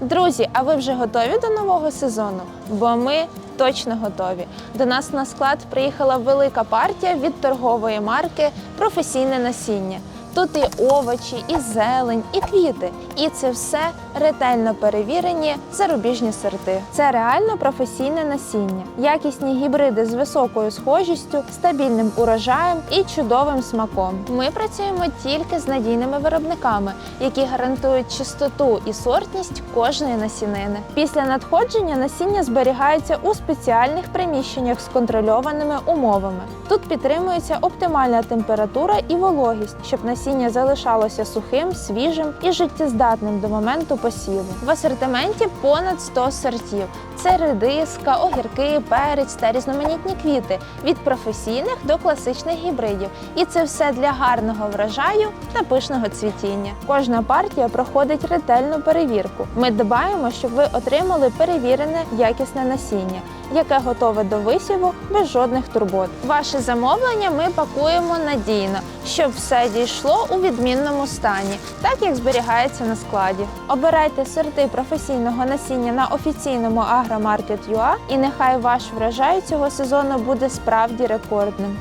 Друзі, а ви вже готові до нового сезону? Бо ми точно готові. До нас на склад приїхала велика партія від торгової марки Професійне насіння. Тут і овочі, і зелень, і квіти. І це все ретельно перевірені зарубіжні сорти. Це реально професійне насіння, якісні гібриди з високою схожістю, стабільним урожаєм і чудовим смаком. Ми працюємо тільки з надійними виробниками, які гарантують чистоту і сортність кожної насінини. Після надходження насіння зберігається у спеціальних приміщеннях з контрольованими умовами. Тут підтримується оптимальна температура і вологість, щоб насіння залишалося сухим, свіжим і життєздатним до моменту посіву. В асортименті понад 100 сортів. Це редиска, огірки, перець та різноманітні квіти від професійних до класичних гібридів. І це все для гарного врожаю та пишного цвітіння. Кожна партія проходить ретельну перевірку. Ми дбаємо, щоб ви отримали перевірене якісне насіння, яке готове до висіву без жодних турбот. Ваше замовлення ми пакуємо надійно, щоб все дійшло у відмінному стані, так як зберігається на складі. Обирайте сорти професійного насіння на офіційному Агромаркет.ua і нехай ваш врожай цього сезону буде справді рекордним.